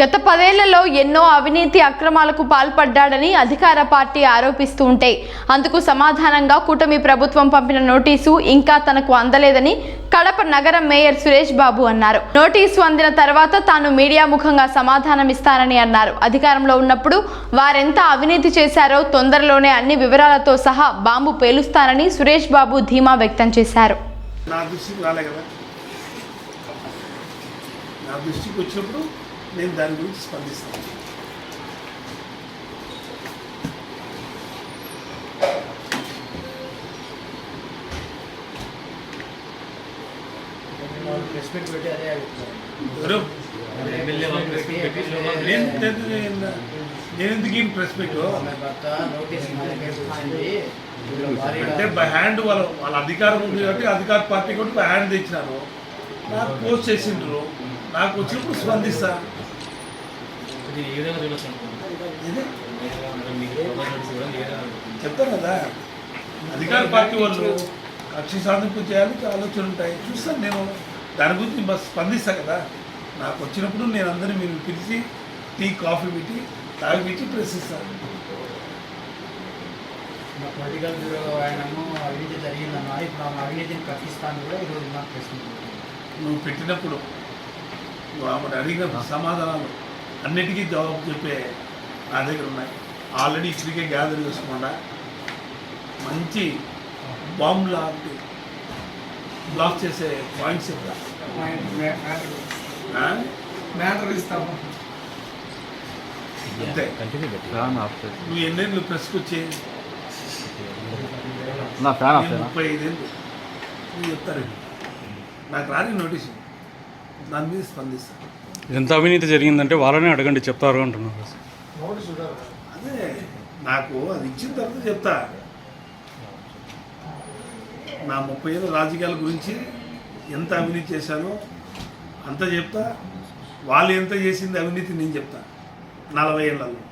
గత పదేళ్ళలో ఎన్నో అవినీతి అక్రమాలకు పాల్పడ్డాడని అధికార పార్టీ ఆరోపిస్తూ ఉంటే అందుకు సమాధానంగా కూటమి ప్రభుత్వం పంపిన నోటీసు ఇంకా తనకు అందలేదని కడప నగర మేయర్ సురేష్ బాబు అన్నారు. నోటీసు అందిన తర్వాత తాను మీడియా ముఖంగా సమాధానమిస్తానని అన్నారు. అధికారంలో ఉన్నప్పుడు వారెంత అవినీతి చేశారో తొందరలోనే అన్ని వివరాలతో సహా బాంబు పేలుస్తానని సురేష్ బాబు ధీమా వ్యక్తం చేశారు. నా దృష్టికి వచ్చినప్పుడు నేను దాని గురించి స్పందిస్తాను. వాళ్ళు ప్రెస్ పెట్టి? అంటే బై హ్యాండ్ వాళ్ళ వాళ్ళ అధికారం ఉంది కాబట్టి అధికార పార్టీ కూడా బై హ్యాండ్ తెచ్చినారు. నాకు పోస్ట్ చేసిండ్రు. నాకు వచ్చినప్పుడు స్పందిస్తా? చెప్తాను కదా. అధికార పార్టీ వాళ్ళు కక్ష సాధింపు చేయాలి ఆలోచన ఉంటాయి. చూస్తాను నేను. దాని గురించి బస్ స్పందిస్తా కదా. నాకు వచ్చినప్పుడు నేను అందరినీ మీరు పిలిచి టీ కాఫీ పెట్టి తాగిపించి ప్రశ్నిస్తాను పొలిటికల్ బ్యూరో ఆయనము అవినీతి జరిగిందన్న ఇప్పుడు ఆమె అవినీతిని కట్టిస్తాను కూడా ఈరోజు నాకు పెట్టింది. నువ్వు పెట్టినప్పుడు నువ్వు ఆమెను అడిగిన సమాధానాలు అన్నిటికీ జవాబు చెప్పే నా దగ్గర ఉన్నాయి. ఆల్రెడీ ఇప్పటికే గ్యాదర్ చేసుకోకుండా మంచి బాంబు లాంటి బ్లాక్ చేసే పాయింట్స్ చెప్తా ఆ? మ్యాటర్ ఇస్తాము అంతే. నువ్వు ఎన్నేళ్ళు ప్రెస్కి వచ్చి ముప్పై ఐదేళ్ళు నువ్వు చెప్తారు. నాకు రాని నోటీసు. దాని మీద స్పందిస్తాను ఎంత అవినీతి జరిగిందంటే వాళ్ళనే అడగండి చెప్తారు అంటున్నారు. అదే నాకు అది ఇచ్చిన తర్వాత చెప్తా. నా ముప్పై ఏళ్ళ రాజకీయాల గురించి ఎంత అవినీతి చేశానో అంత చెప్తా. వాళ్ళు ఎంత చేసింది అవినీతి నేను చెప్తా. నలభై ఏళ్ళలో.